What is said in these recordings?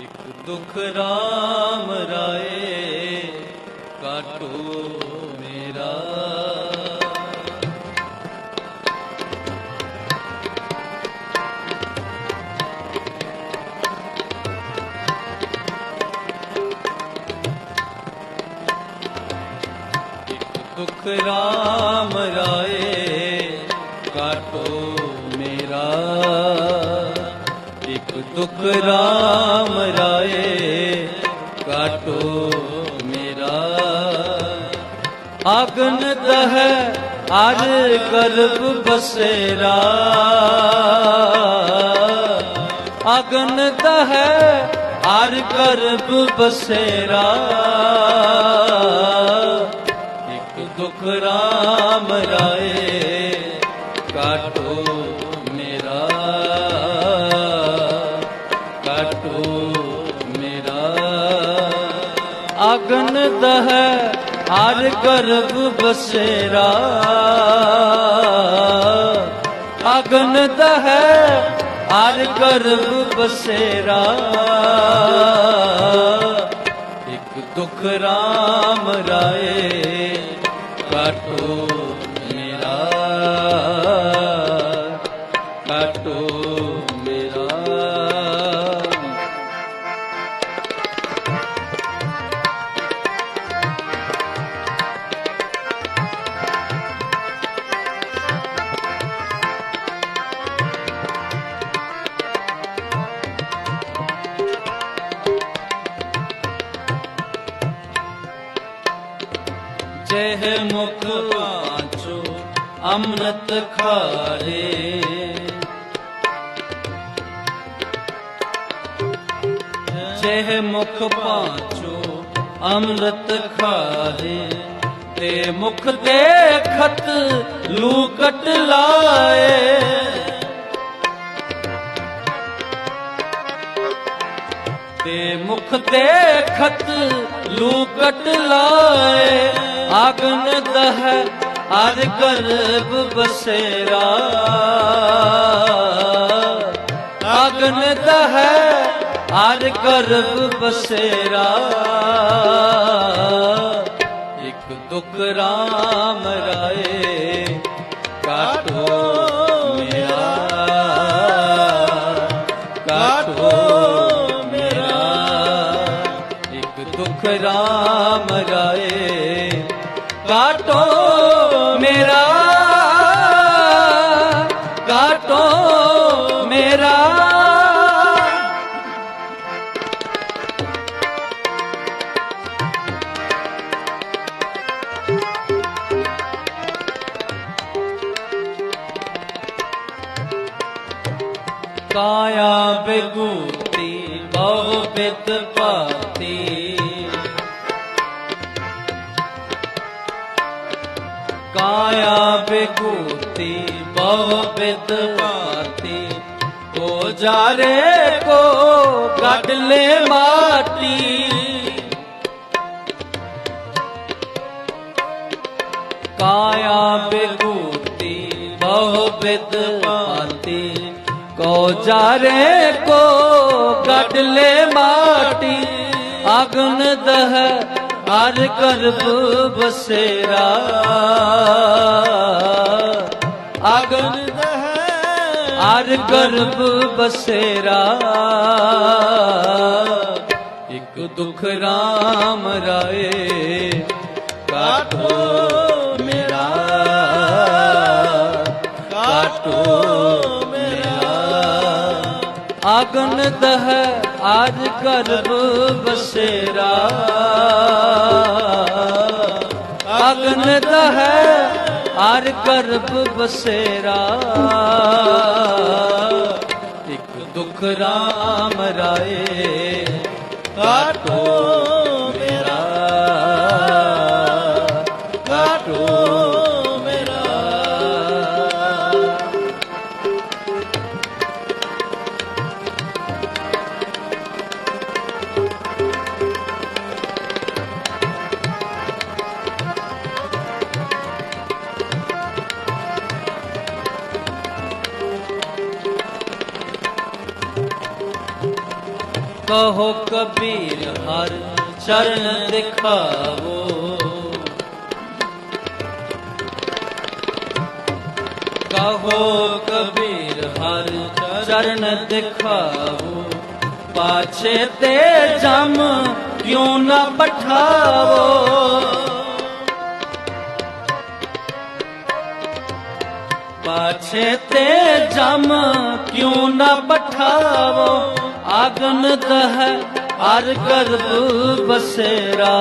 ਇਕ ਦੁਖ ਰਾਮ ਰਾਏ, ਕਾਟੋ ਮੇਰਾ। ਇਕ ਦੁਖ ਰਾਮ ਰਾਏ, ਕਾਟੋ ਮੇਰਾ। ਇੱਕ ਦੁਖ ਰਾਮ ਅਗਨ ਦਹ ਅਰ ਗਰਭ ਬਸੇਰਾ। ਅਗਨ ਦਹ ਅਰ ਗਰਭ ਬਸੇਰਾ। ਇਕ ਦੁਖ ਰਾਮ ਰਾਏ, ਕਾਟੋ ਮੇਰਾ। ਕਾਟੋ ਮੇਰਾ। ਅਗਨ ਦਹ ਹਰ ਗਰਭ ਬਸੇਰਾ। ਅਗਨ ਦਹ ਹਰ ਗਰਭ ਬਸੇਰਾ। ਇੱਕ ਦੁਖ ਰਾਮ ਰਾਏ ਕਾਟੋ ਮੇਰਾ ਕਾਟੋ ਮੇਰਾ। ਅੰਮ੍ਰਿਤ ਖਾਰੇ। ਜਹ ਮੁਖ ਪਾਚੋ ਅੰਮ੍ਰਿਤ ਖਾਰੇ, ਤੇ ਮੁਖ ਦੇਖਤ ਲੂਕਟ ਲਾਏ। ਤੇ ਮੁਖ ਦੇਖਤ ਲੂਕਟ ਲਾਏ ਅਗਨ ਦਹ ਹਰ ਗਰਭ ਬਸੇਰਾ। ਅਗਨ ਦਹ ਹਰ ਗਰਭ ਬਸੇਰਾ। ਇੱਕ ਦੁਖ ਰਾਮ ਰਾਏ ਕਾਟੋ ਮੇਰਾ। ਕਾਟੋ ਮੇਰਾ। ਇੱਕ ਦੁਖ ਰਾਮ ਰਾਏ ਕਾਟੋ ਮੇਰਾ ਕੋ ਜਾਰੇ ਕੋ ਗੱਡ ਲੈ ਮਾਟੀ ਕਾਇਆ ਬਿਗੂਤੀ ਬਹੁ ਬਿਦ ਭਾਤੀ। ਕੋ ਜਾਰੇ ਕੋ ਗੱਡ ਲੈ ਮਾਟੀ ਅਗਨ ਦਹ ਹਰ ਹਰ ਗਰਭ ਬਸੇਰਾ। ਇੱਕ ਦੁਖ ਰਾਮ ਰਾਏ, ਕਾਟੋ ਮੇਰਾ। ਕਾਟੋ ਮੇਰਾ। ਆਗਨ ਦਹ ਆਜ ਗਰਭ ਬਸੇਰਾ। ਅਗਨ ਦਹ ਹਰ ਗਰਭ ਬਸੇਰਾ। ਇੱਕ ਦੁਖ ਰਾਮ ਰਾਏ। ਕਾਟੋ ਕਹੋ ਕਬੀਰ ਹਰ ਚਰਨ ਦਿਖਾਵੋ। ਕਹੋ ਕਬੀਰ ਹਰ ਚਰਨ ਦਿਖਾਵੋ। ਪਾਛੇ ਤੇ ਜਮ ਕਿਉਂ ਨਾ ਪਠਾਵੋ। ਪਾਛੇ ਤੇ ਜਮ ਕਿਉਂ ਨਾ ਪਠਾਵੋ। ਆਗਨ ਦਹ ਹਰ ਗਰਭ ਬਸੇਰਾ।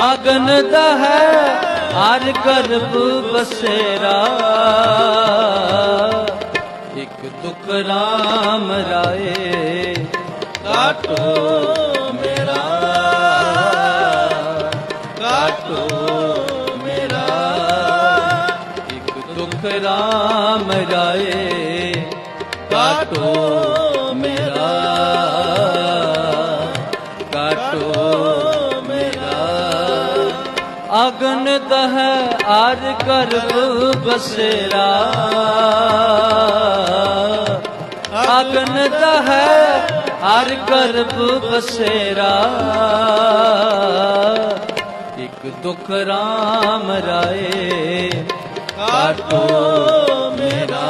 ਆਗਨ ਦਹ ਹਰ ਗਰਭ ਬਸੇਰਾ। ਇੱਕ ਦੁਖ ਰਾਮ ਰਾਏ ਕਾਟੋ ਮੇਰਾ। ਕਾਟੋ ਮੇਰਾ। ਇੱਕ ਦੁਖ ਰਾਮ ਰਾਏ ਕਾਟੋ ਮੇਰਾ ਕਾਟੋ ਮੇਰਾ। ਅਗਨ ਦਹ ਆਰ ਗਰਭ ਬਸੇਰਾ। ਅਗਨ ਦਹ ਹਰ ਗਰਭ ਬਸੇਰਾ। ਇੱਕ ਦੁਖ ਰਾਮ ਰਾਏ, ਕਾਟੋ ਮੇਰਾ।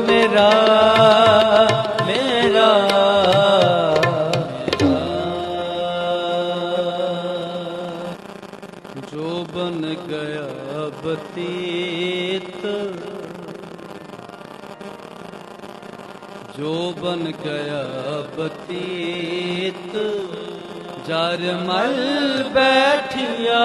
ਮੇਰਾ ਮੇਰਾ। ਜੋ ਬਨ ਗਿਆ ਬਤੀਤ ਜੋ ਬਨ ਗਿਆ ਬਤੀਤ ਜਰ ਮਲ ਬੈਠਿਆ।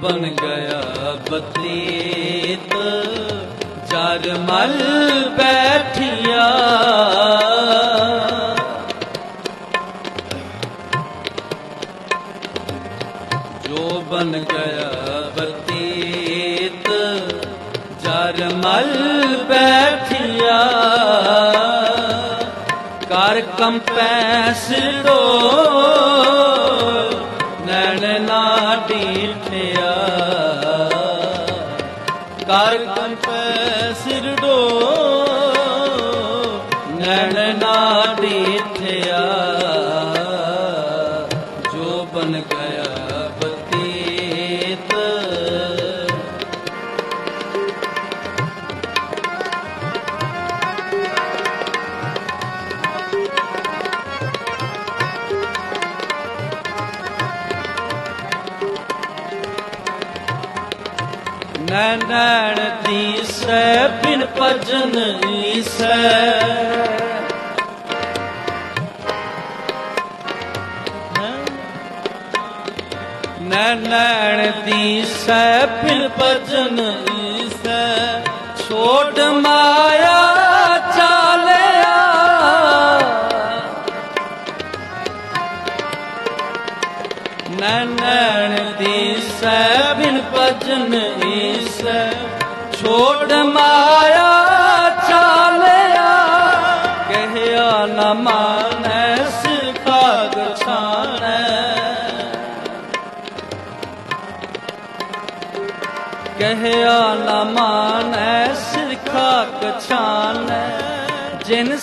ਜੋ ਬਨ ਗਿਆ ਬਤੀਤ, ਜਰ ਮਲ ਬੈਠਿਆ। ਜੋ ਬਨ ਗਿਆ ਬਤੀਤ, ਜਰ ਮਲ ਬੈਠਿਆ। ਕਰ ਕੰਪੈ ਸਿਰੋ ਕਰ ਕੰਪੈ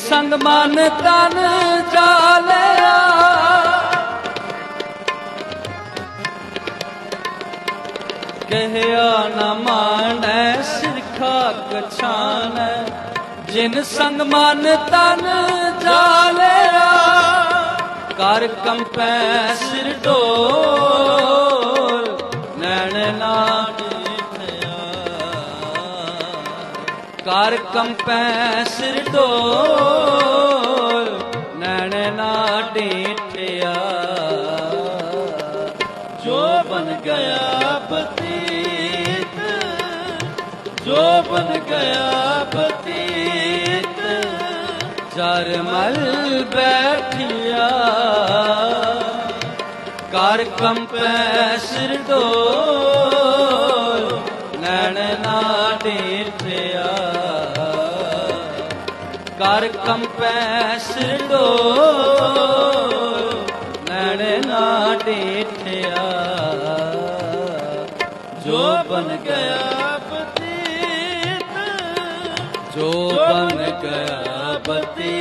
ਸੰਗ ਮਨ ਤਨ ਜਾਲਿਆ ਕਹਿਆ ਨ ਮਾਨੈ ਸਿਰਖਾ ਕਛਾਨੈ ਜਿਨ ਸੰਗ ਮਨ ਤਨ ਜਾਲਿਆ ਕਰ ਕੰਪੈ ਸਿਰ ਢੋਲ, ਨੈਣ ਨਾ ਕਰ ਕੰਪੈ ਸਿਰ ਢੋਲ ਨੈਣ ਨਾ ਡੀਠਿਆ। ਜੋ ਬਨ ਗਿਆ ਪਤੀਤ ਜੋ ਬਨ ਗਿਆ ਬਤੀਤ, ਜਰ ਮਲ ਬੈਠਿਆ। ਕਰ ਕੰਪੈ ਸਿਰ ਡੋਲ ਨੈਣ ਨਾ ਡੇਠਿਆ ਕਰ ਕੰਪੈ ਸਿਰ ਡੋਲ ਨੈਣ ਨਾ ਡੇਠਿਆ ਜੋ ਬਨ ਗਿਆ ਬਤੀਤ, ਜੋ ਬਨ ਗਿਆ ਬਤੀਤ।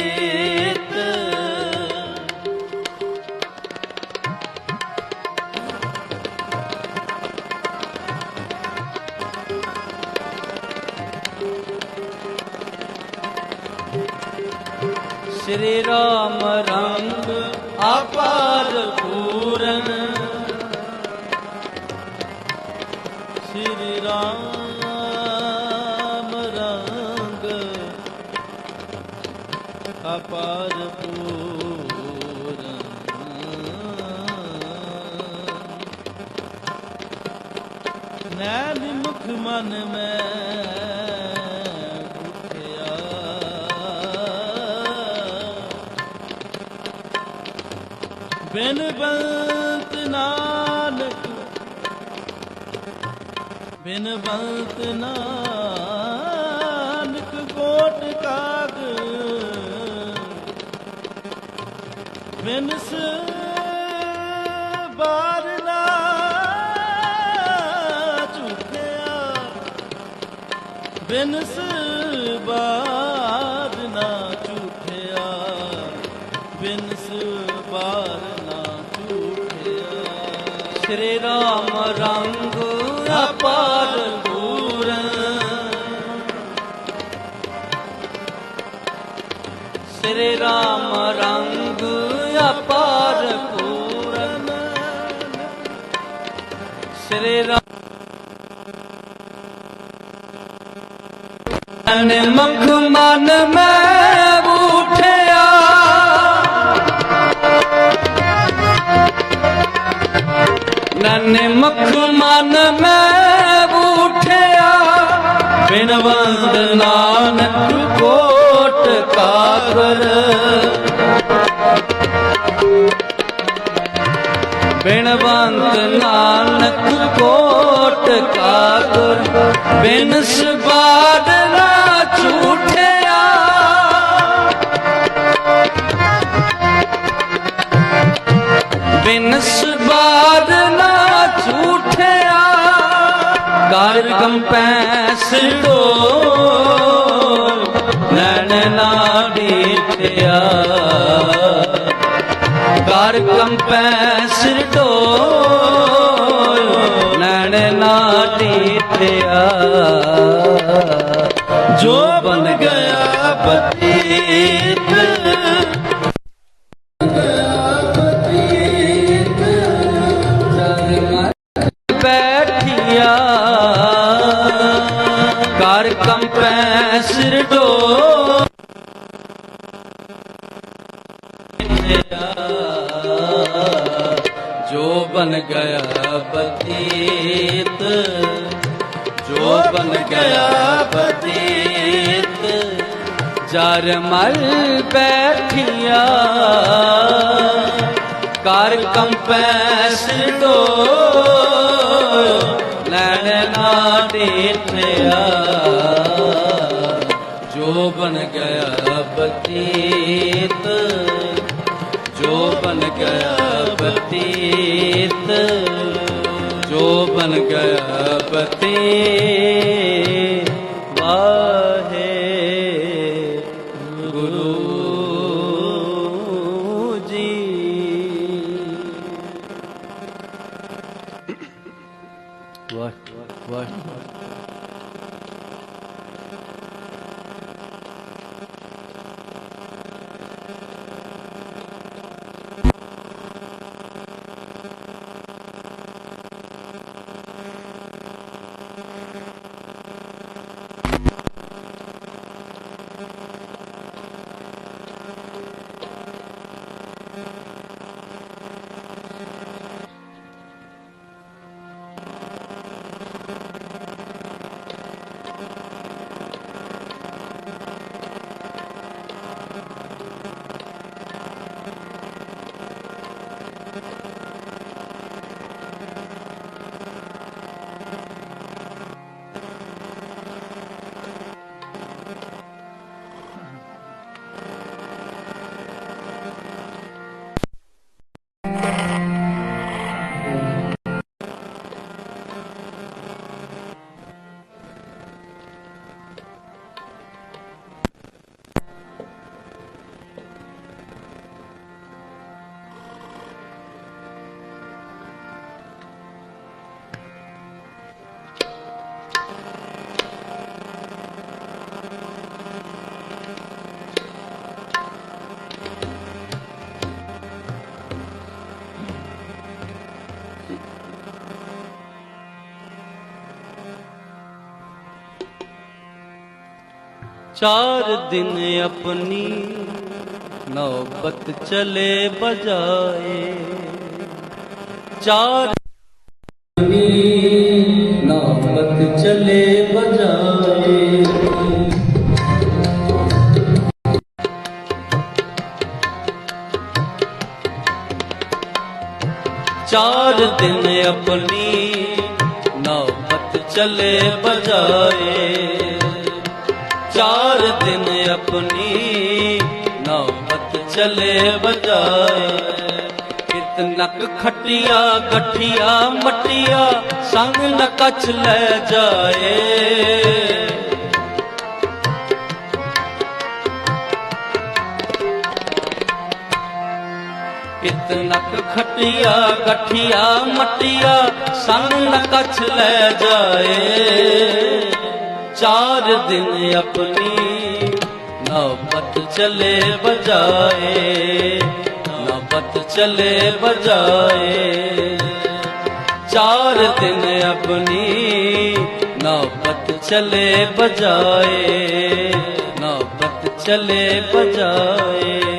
ਸ਼੍ਰੀ ਰਾਮ ਰੰਗ ਅਪਾਰ ਪੂਰਨ। ਸ੍ਰੀ ਰਾਮ ਰੰਗ ਅਪਾਰ ਪੂਰਨ। ਨੈਣ ਮੁਖ ਮਨ ਮੈਂ ਬਿਨ ਬੰਤ ਨਾਨਕ ਬਿਨ ਬੰਤ ਨਾਨਕ ਕੋਟ ਕਾਗ ਬਿਨਸ ਬਾਰਨਾ ਝੂਠਿਆ ਬਿਨਸ ਬਾਰਨਾ ਝੂਠਿਆ ਬਿਨ ਰੰਗ ਅਪਾਰ ਪੂਰਨ ਸ਼੍ਰੀ ਰਾਮ ਰੰਗ ਅਪਾਰ ਪੂਰਨ। ਸ਼੍ਰੀ ਰਾਮ ਮਖ ਮਨ ਮੈਂ ਨਨ ਮੁਖ ਮਨ ਮੈਂ ਉਠਿਆ ਬਿਨਵੰਤ ਨਾਨਕ ਕੋਟ ਕਾਕਰ ਬਿਨਵੰਤ ਨਾਨਕ ਕੋਟ ਕਾਕਰ ਬਿਨ ਸਬਾਦ ਨਾ ਝੂਠਿਆ ਕਰ ਕੰਪੈ ਸਿਰੋ ਨੈਣ ਨਾ ਡੀਠਿਆ ਕਰ ਕੰਪੈ ਸਿਰੋ ਨੈਣ ਨਾ ਡੀਠਿਆ ਜਰ ਮਲ ਬੈਠਿਆ। ਕਰ ਕੰਪੈ ਸਿਰੋ ਲੈਣ ਨਾ ਡੇਠਿਆ ਜੋ ਬਨ ਗਿਆ ਬਤੀਤ। ਜੋ ਬਨ ਗਿਆ ਬਤੀਤ। ਜੋ ਬਨ ਗਿਆ ਬਤੀਤ। ਵਾਹੇ चार दिन अपनी नौबत चले बजाए चार अपनी नौबत चले बजाए चार दिन अपनी नौबत चले बजाए ਦਿਨ ਆਪਣੀ ਨੌਬਤ ਚਲੇ ਬਜਾਏ ਨਕ ਖਟਿਆ ਗਠਿਆ ਮਟਿਆ ਸੰਗ ਨ ਕਛ ਲੈ ਜਾਏ ਨਕ ਖਟਿਆ ਗਠਿਆ ਮਟਿਆ ਸੰਗ ਨ ਕਛ ਲੈ ਜਾਏ ਚਾਰ ਦਿਨ ਆਪਣੀ नौबत चले बजाए नौबत चले बजाए चार दिन अपनी नौबत चले बजाए नौबत चले बजाए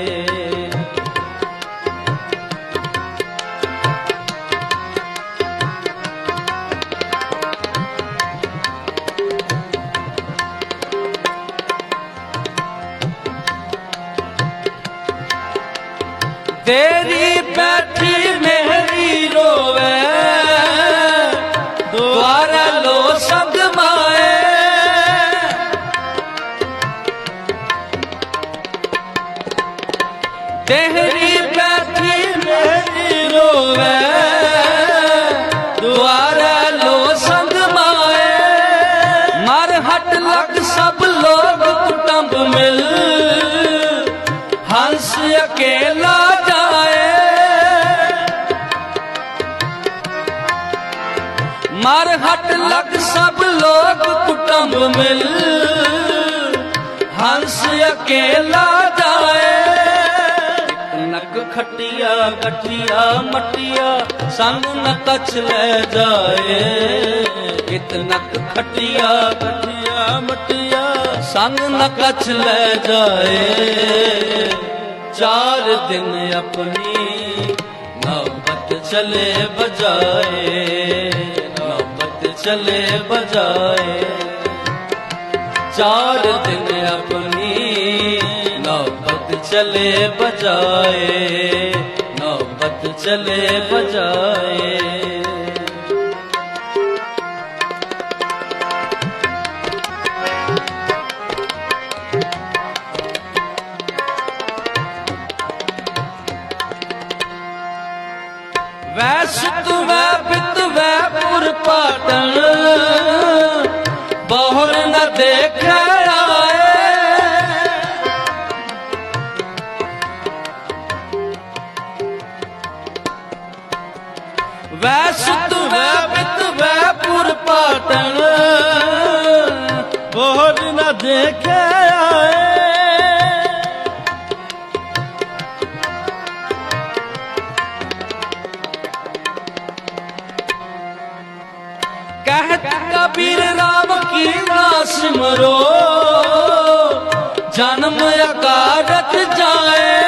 ਤੇਰੀ ਬੈਠੀ ਹਟ ਲੱਗ ਸਭ ਲੋਕ ਕੁਟੰਬ ਮਿਲ। ਹੰਸ ਅਕੇਲਾ ਜਾਏ। ਨਕ ਖਟਿਆ, ਗਠਿਆ, ਮਟਿਆ, ਸੰਗ ਨ ਕਛ ਲੈ ਜਾਏ। ਇਤ ਨਕ ਖਟਿਆ, ਗਠੀਆ, ਮਟਿਆ, ਸੰਗ ਨ ਕਛ ਲੈ ਜਾਏ। ਚਾਰ ਦਿਨ ਆਪਣੀ ਨੌਬਤ ਚਲੇ ਬਜਾਏ ਚਲੇ ਬਜਾਏ। ਚਾਰ ਦਿਨ ਆਪਣੀ ਨੌਬਤ ਚਲੇ ਬਜਾਏ। ਨੌਬਤ ਚਲੇ ਬਜਾਏ। ਵੈਸ ਤੂੰ ਵੈ ਪੁਰ ਪਾਟਣ ਬਹੁਰ ਨ ਦੇਖੈ ਆਏ। ਵੈਸ ਵੈ ਬਿਤ ਵੈ ਪੁਰ ਪਾਟਣ। ਬੋਝ ਨਾ ਦੇਖੇ ਆਏ। ਕੀ ਨਾਸ ਜਨਮ ਅਕਾਰਤ ਜਾਏ।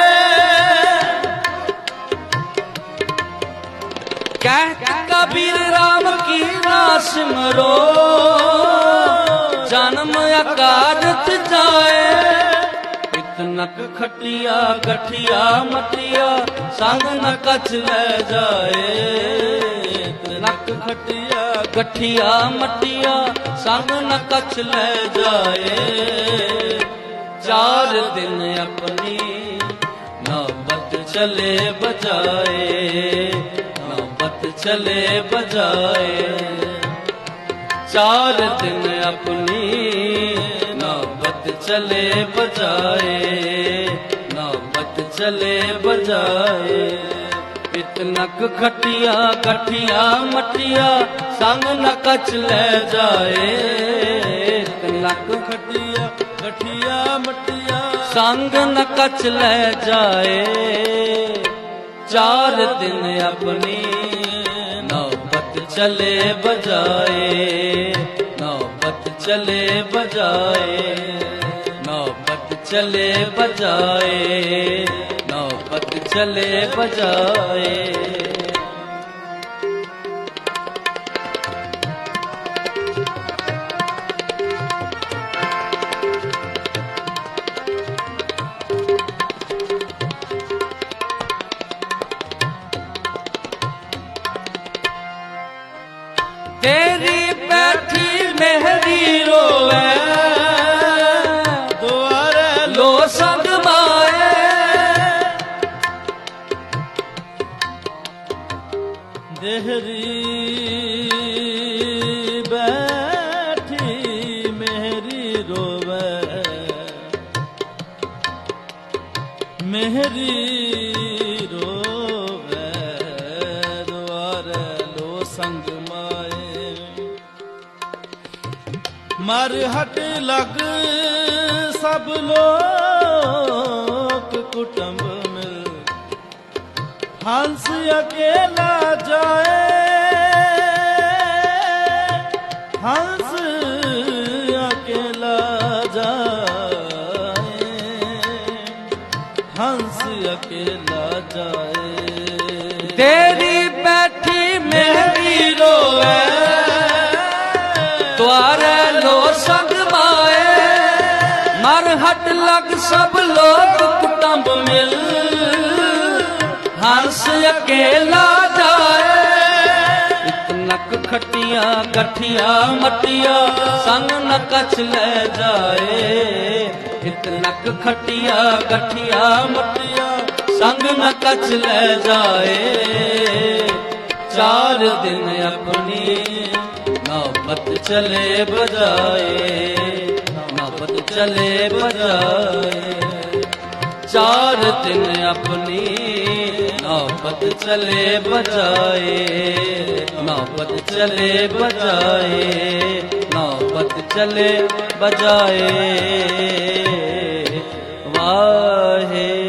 ਕਹਿਤ ਕਬੀਰ ਰਾਮ ਕੀ ਨਾਸ ਮਰੋ। ਜਨਮ ਅਕਾਰਤ ਜਾਏ। ਨਕ ਖਟਿਆ, ਗਠਿਆ, ਮਟਿਆ, ਸੰਗ ਨ ਕਛ ਲੈ ਜਾਏ। ਨਕ ਖਟਿਆ, ਗਠਿਆ, ਮਟਿਆ ਸੰਗ ਨ ਕਛ ਲੈ ਜਾਏ। ਚਾਰ ਦਿਨ ਆਪਣੀ ਨੌਬਤ ਚਲੇ ਬਜਾਏ, ਨੌਬਤ ਚਲੇ ਬਜਾਏ। ਚਾਰ ਦਿਨ ਆਪਣੀ ਨੌਬਤ ਚਲੇ ਬਜਾਏ, ਨੌਬਤ ਚਲੇ ਬਜਾਏ। ਪਿਤ ਨਕ ਖਟਿਆ ਕਠਿਆ ਮਟਿਆ ਸੰਗ ਨ ਕਛ ਲੈ ਜਾਏ। ਨਕ ਖਟਿਆ ਕਠਿਆ ਮਟਿਆ ਸੰਗ ਨ ਕਛ ਲੈ ਜਾਏ। ਚਾਰ ਦਿਨ ਆਪਣੀ ਨੌਬਤ ਚਲੇ ਬਜਾਏ। ਨੌਬਤ ਚਲੇ ਬਜਾਏ। ਨੌਬਤ ਚਲੇ ਬਜਾਏ। ਚਲੇ ਬਜਾਏ ਮਰ ਹਟ ਲਗ ਸਭ ਲੋਕ ਕੁਟੰਬ ਮਿਲ। ਹੰਸ ਅਕੇਲਾ ਜਾਏ ਹੰਸ ਹਟ ਲਗ ਸਭ ਲੋਕ ਕੁਟੰਬ ਮਿਲ। ਹੰਸ ਅਕੇਲਾ ਜਾਏ। ਇਤਨਕ ਖਟੀਆਂ ਕਠੀਆਂ ਮਟੀਆਂ, ਸੰਗ ਨ ਕਛ ਲੈ ਜਾਏ। ਇਤਨਕ ਖਟੀਆਂ ਕਠੀਆਂ ਮਟੀਆਂ, ਸੰਗ ਨ ਕਛ ਲੈ ਜਾਏ। ਚਾਰ ਦਿਨ ਆਪਣੀ ਨਾ ਮਤ ਚਲੇ ਬਜਾਏ। ਸ਼ਬਦ ਚਲੇ ਬਜਾਏ। ਚਾਰ ਤਿੰਨ ਆਪਣੀ ਨਾਪਤ ਚਲੇ ਬਜਾਏ। ਨਾਪਤ ਚਲੇ ਬਜਾਏ। ਨਾਪਤ ਚਲੇ ਬਜਾਏ। ਵਾਹੇ